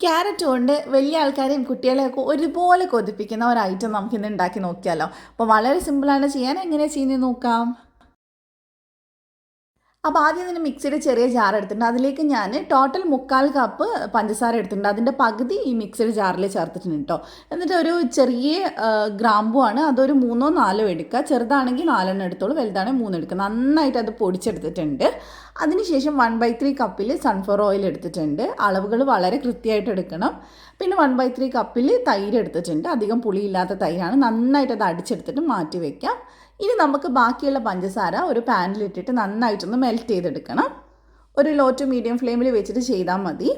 Carrot കൊണ്ട് വലിയ ആൾക്കാരെയും കുട്ടികളെയൊക്കെ ഒരുപോലെ കൊതിപ്പിക്കുന്ന ഒരു ഐറ്റം നമുക്കിന്ന് ഉണ്ടാക്കി നോക്കിയാലോ. അപ്പോൾ വളരെ സിമ്പിളാണ്. ചെയ്യാൻ എങ്ങനെയാണ് ചെയ്യുന്നത് നോക്കാം. അപ്പോൾ ആദ്യം തന്നെ മിക്സിയുടെ ചെറിയ ജാർ എടുത്തിട്ടുണ്ട്. അതിലേക്ക് ഞാൻ ടോട്ടൽ മുക്കാൽ കപ്പ് പഞ്ചസാര എടുത്തിട്ടുണ്ട്. അതിന്റെ പകുതി ഈ മിക്സിയുടെ ജാറിൽ ചേർത്തിട്ടുണ്ട് കേട്ടോ എന്നിട്ട് ഒരു ചെറിയ ഗ്രാമ്പു ആണ്. അതൊരു മൂന്നോ നാലോ എടുക്കുക. ചെറുതാണെങ്കിൽ നാലെണ്ണം എടുത്തോളൂ. വലുതാണെങ്കിൽ മൂന്ന് എടുക്കുക. നന്നായിട്ട് അത് പൊടിച്ചെടുത്തിട്ടുണ്ട്. അതിനുശേഷം വൺ ബൈ ത്രീ കപ്പിൽ സൺഫ്ലവർ ഓയിൽ എടുത്തിട്ടുണ്ട്. അളവുകൾ വളരെ കൃത്യമായിട്ട് എടുക്കണം. പിന്നെ വൺ ബൈ ത്രീ കപ്പിൽ തൈര് എടുത്തിട്ടുണ്ട്. അധികം പുളിയില്ലാത്ത തൈരാണ്. നന്നായിട്ട് അത് അടിച്ചെടുത്തിട്ട് മാറ്റി വയ്ക്കാം ഇനി നമുക്ക് ബാക്കിയുള്ള പഞ്ചസാര ഒരു പാനിലിട്ടിട്ട് നന്നായിട്ടൊന്ന് മെൽറ്റ് ചെയ്തെടുക്കണം. ഒരു ലോ ടു മീഡിയം ഫ്ലെയിമിൽ വെച്ചിട്ട് ചെയ്താൽ മതി.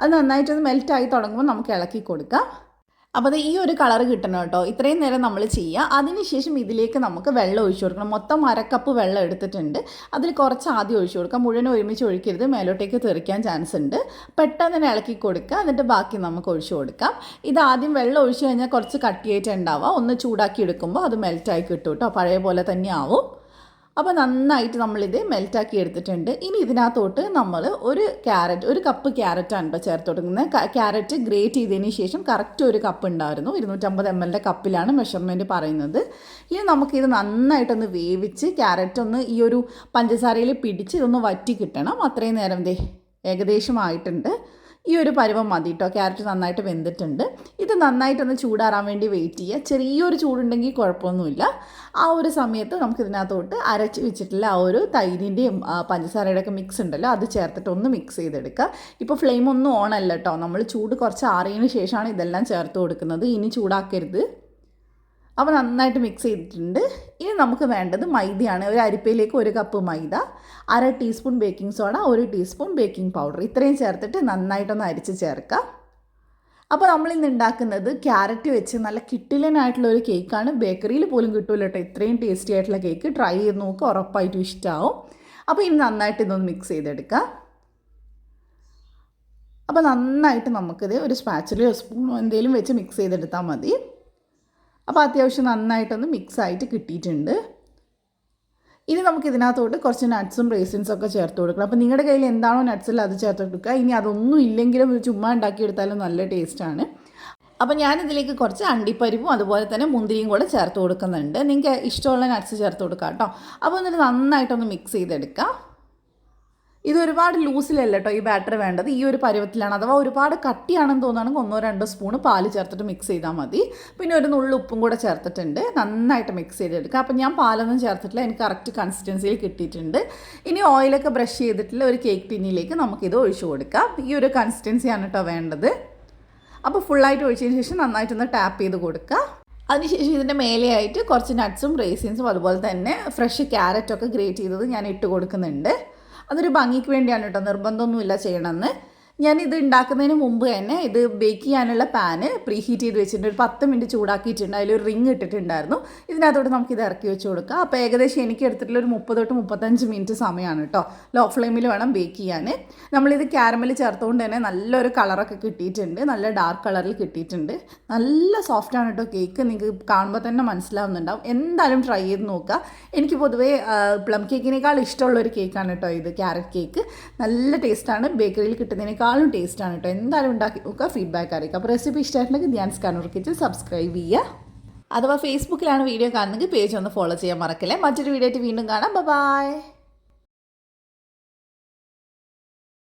അത് നന്നായിട്ടൊന്ന് മെൽറ്റായി തുടങ്ങുമ്പോൾ നമുക്ക് ഇളക്കി കൊടുക്കാം. അപ്പോൾ അത് ഈ ഒരു കളർ കിട്ടണം കേട്ടോ. ഇത്രയും നേരം നമ്മൾ ചെയ്യുക. അതിനുശേഷം ഇതിലേക്ക് നമുക്ക് വെള്ളം ഒഴിച്ചു കൊടുക്കണം. മൊത്തം അരക്കപ്പ് വെള്ളം എടുത്തിട്ടുണ്ട്. അതിൽ കുറച്ച് ആദ്യം ഒഴിച്ചു കൊടുക്കുക മുഴുവൻ ഒരുമിച്ച് ഒഴിക്കരുത്. മേലോട്ടേക്ക് തെറിക്കാൻ ചാൻസ് ഉണ്ട്. പെട്ടെന്ന് തന്നെ ഇളക്കി കൊടുക്കുക. എന്നിട്ട് ബാക്കി നമുക്ക് ഒഴിച്ചു കൊടുക്കാം. ഇത് ആദ്യം വെള്ളം ഒഴിച്ചു കഴിഞ്ഞാൽ കുറച്ച് കട്ടിയായിട്ട് ഉണ്ടാവുക. ഒന്ന് ചൂടാക്കി എടുക്കുമ്പോൾ അത് മെൽറ്റായി കിട്ടും കേട്ടോ. പഴയ പോലെ തന്നെ ആവും. അപ്പോൾ നന്നായിട്ട് നമ്മളിത് മെൽറ്റാക്കി എടുത്തിട്ടുണ്ട്. ഇനി ഇതിനകത്തോട്ട് നമ്മൾ ഒരു ക്യാരറ്റ് ഒരു കപ്പ് ക്യാരറ്റാണ് ഇപ്പോൾ ചേർത്ത് കൊടുക്കുന്നത് ക്യാരറ്റ് ഗ്രേറ്റ് ചെയ്തതിന് ശേഷം കറക്റ്റ് ഒരു കപ്പ് ഉണ്ടായിരുന്നു. ഇരുന്നൂറ്റമ്പത് എം എല്ലിന്റെ കപ്പിലാണ് മെഷർമെന്റ് പറയുന്നത്. ഇനി നമുക്കിത് നന്നായിട്ടൊന്ന് വേവിച്ച് ക്യാരറ്റ് ഒന്ന് ഈ ഒരു പഞ്ചസാരയിൽ പിടിച്ച് ഇതൊന്ന് വറ്റി കിട്ടണം. അത്രയും നേരം ദേ ഏകദേശം ആയിട്ടുണ്ട് ഈ ഒരു പരുവം മതി കേട്ടോ ക്യാരറ്റ് നന്നായിട്ട് വെന്തിട്ടുണ്ട്. ഇത് നന്നായിട്ടൊന്ന് ചൂടാറാൻ വേണ്ടി വെയിറ്റ് ചെയ്യുക. ചെറിയൊരു ചൂടുണ്ടെങ്കിൽ കുഴപ്പമൊന്നുമില്ല. ആ ഒരു സമയത്ത് നമുക്ക് ഇതിനകത്തോട്ട് അരച്ച് വെച്ചിട്ടുള്ള ആ ഒരു തൈരിന്റെയും പഞ്ചസാരയുടെ ഒക്കെ മിക്സ് ഉണ്ടല്ലോ അത് ചേർത്തിട്ട് ഒന്ന് മിക്സ് ചെയ്തെടുക്കുക. ഇപ്പോൾ ഫ്ലെയിം ഒന്നും ഓണല്ല കേട്ടോ നമ്മൾ ചൂട് കുറച്ച് ആറിയതിന് ശേഷമാണ് ഇതെല്ലാം ചേർത്ത് കൊടുക്കുന്നത്. ഇനി ചൂടാക്കരുത്. അപ്പോൾ നന്നായിട്ട് മിക്സ് ചെയ്തിട്ടുണ്ട്. ഇനി നമുക്ക് വേണ്ടത് മൈദയാണ്. ഒരു അരിപ്പയിലേക്ക് ഒരു കപ്പ് മൈദ അര ടീസ്പൂൺ ബേക്കിംഗ് സോഡ ഒരു ടീസ്പൂൺ ബേക്കിംഗ് പൗഡർ ഇത്രയും ചേർത്തിട്ട് നന്നായിട്ടൊന്ന് അരിച്ച് ചേർക്കാം. അപ്പോൾ നമ്മൾ ഇന്ന് ഉണ്ടാക്കുന്നത് ക്യാരറ്റ് വെച്ച് നല്ല കിട്ടിലനായിട്ടുള്ള ഒരു കേക്കാണ് ബേക്കറിയിൽ പോലും കിട്ടുമല്ലോ കേട്ടോ ഇത്രയും ടേസ്റ്റി ആയിട്ടുള്ള കേക്ക് ട്രൈ ചെയ്ത് നോക്ക്. ഉറപ്പായിട്ടും ഇഷ്ടമാവും അപ്പോൾ ഇനി നന്നായിട്ട് ഇതൊന്ന് മിക്സ് ചെയ്തെടുക്കാം. അപ്പോൾ നന്നായിട്ട് നമുക്കിത് ഒരു സ്പാച്ചിലോ സ്പൂണോ എന്തെങ്കിലും വെച്ച് മിക്സ് ചെയ്തെടുത്താൽ മതി. അപ്പോൾ അത്യാവശ്യം നന്നായിട്ടൊന്ന് മിക്സ് ആയിട്ട് കിട്ടിയിട്ടുണ്ട്. ഇനി നമുക്ക് ഇതിനകത്തോട്ട് കുറച്ച് നട്ട്സും റേസിൻസും ഒക്കെ ചേർത്ത് കൊടുക്കണം. അപ്പോൾ നിങ്ങളുടെ കയ്യിൽ എന്താണോ നട്ട്സിൽ അത് ചേർത്ത് കൊടുക്കുക. ഇനി അതൊന്നും ഇല്ലെങ്കിലും ചുമ്മാ ഉണ്ടാക്കിയെടുത്താലും നല്ല ടേസ്റ്റാണ് അപ്പോൾ ഞാനിതിലേക്ക് കുറച്ച് അണ്ടിപ്പരിപ്പും അതുപോലെ തന്നെ മുന്തിരിയും കൂടെ ചേർത്ത് കൊടുക്കുന്നുണ്ട്. നിങ്ങൾക്ക് ഇഷ്ടമുള്ള നട്ട്സ് ചേർത്ത് കൊടുക്കാം കേട്ടോ. അപ്പോൾ എന്നിട്ട് നന്നായിട്ടൊന്ന് മിക്സ് ചെയ്തെടുക്കാം. ഇത് ഒരുപാട് ലൂസിലല്ല കേട്ടോ ഈ ബാറ്റർ വേണ്ടത്? ഈ ഒരു പരുവത്തിലാണ്. അഥവാ ഒരുപാട് കട്ടിയാണെന്ന് തോന്നുകയാണെങ്കിൽ ഒന്നോ രണ്ടോ സ്പൂൺ പാൽ ചേർത്തിട്ട് മിക്സ് ചെയ്താൽ മതി. പിന്നെ ഒരു നുള്ളു ഉപ്പും കൂടെ ചേർത്തിട്ടുണ്ട്. നന്നായിട്ട് മിക്സ് ചെയ്തെടുക്കുക. അപ്പം ഞാൻ പാലൊന്നും ചേർത്തിട്ടില്ല. എനിക്ക് കറക്റ്റ് കൺസിസ്റ്റൻസിയിൽ കിട്ടിയിട്ടുണ്ട്. ഇനി ഓയിലൊക്കെ ബ്രഷ് ചെയ്തിട്ടുള്ള ഒരു കേക്ക് ടിന്നിലേക്ക് നമുക്കിത് ഒഴിച്ചു കൊടുക്കാം. ഈ ഒരു കൺസിസ്റ്റൻസിയാണ് കേട്ടോ വേണ്ടത്. അപ്പോൾ ഫുള്ളായിട്ട് ഒഴിച്ചതിന് ശേഷം നന്നായിട്ടൊന്ന് ടാപ്പ് ചെയ്ത് കൊടുക്കുക. അതിനുശേഷം ഇതിന്റെ മേലെയായിട്ട് കുറച്ച് നട്ട്സും റേസിൻസും അതുപോലെ തന്നെ ഫ്രഷ് ക്യാരറ്റൊക്കെ ഗ്രേറ്റ് ചെയ്തത് ഞാൻ ഇട്ട് കൊടുക്കുന്നുണ്ട്. അതൊരു ഭംഗിക്ക് വേണ്ടിയാണ് കേട്ടോ. നിർബന്ധമൊന്നുമില്ല ചെയ്യണമെന്ന്. ഞാൻ ഇത് ഉണ്ടാക്കുന്നതിന് മുമ്പ് തന്നെ ഇത് ബേക്ക് ചെയ്യാനുള്ള പാന് പ്രീ ഹീറ്റ് ചെയ്ത് വെച്ചിട്ടുണ്ട്. ഒരു പത്ത് മിനിറ്റ് ചൂടാക്കിയിട്ടുണ്ട്. അതിലൊരു റിങ് ഇട്ടിട്ടുണ്ടായിരുന്നു. ഇതിനകത്തോട്ട് നമുക്ക് ഇത് ഇറക്കി വെച്ച് കൊടുക്കാം. അപ്പോൾ ഏകദേശം എനിക്ക് എടുത്തിട്ടുള്ള ഒരു മുപ്പത് തൊട്ട് മുപ്പത്തഞ്ച് മിനിറ്റ് സമയമാണ് കേട്ടോ ലോ ഫ്ലെയിമിൽ വേണം ബേക്ക് ചെയ്യാൻ. നമ്മളിത് ക്യാരമൽ ചേർത്തുകൊണ്ട് തന്നെ നല്ലൊരു കളറൊക്കെ കിട്ടിയിട്ടുണ്ട്. നല്ല ഡാർക്ക് കളറിൽ കിട്ടിയിട്ടുണ്ട്. നല്ല സോഫ്റ്റാണ് കേട്ടോ കേക്ക് നിങ്ങൾക്ക് കാണുമ്പോൾ തന്നെ മനസ്സിലാവുന്നുണ്ടാവും. എന്തായാലും ട്രൈ ചെയ്ത് നോക്കുക. എനിക്ക് പൊതുവേ പ്ലം കേക്കിനേക്കാൾ ഇഷ്ടമുള്ളൊരു കേക്കാണ് കേട്ടോ ഇത് ക്യാരറ്റ് കേക്ക് നല്ല ടേസ്റ്റാണ് ബേക്കറിയിൽ കിട്ടുന്നതിനേക്കാൾ ഇതിനേക്കാളും ടേസ്റ്റാണ് കേട്ടോ എന്തായാലും ഉണ്ടാക്കി നോക്കുക ഫീഡ്ബാക്ക് അറിയിക്കുക. അപ്പോൾ റെസിപ്പി ഇഷ്ടമായിട്ടുണ്ടെങ്കിൽ ധ്യാൻസ് കണ്ണൂർ കിച്ചൻ സബ്സ്ക്രൈബ് ചെയ്യുക. അഥവാ ഫേസ്ബുക്കിലാണ് വീഡിയോ കാണുന്നെങ്കിൽ പേജ് ഒന്ന് ഫോളോ ചെയ്യാൻ മറക്കില്ലേ. മറ്റൊരു വീഡിയോ ആയിട്ട് വീണ്ടും കാണാം. ബൈ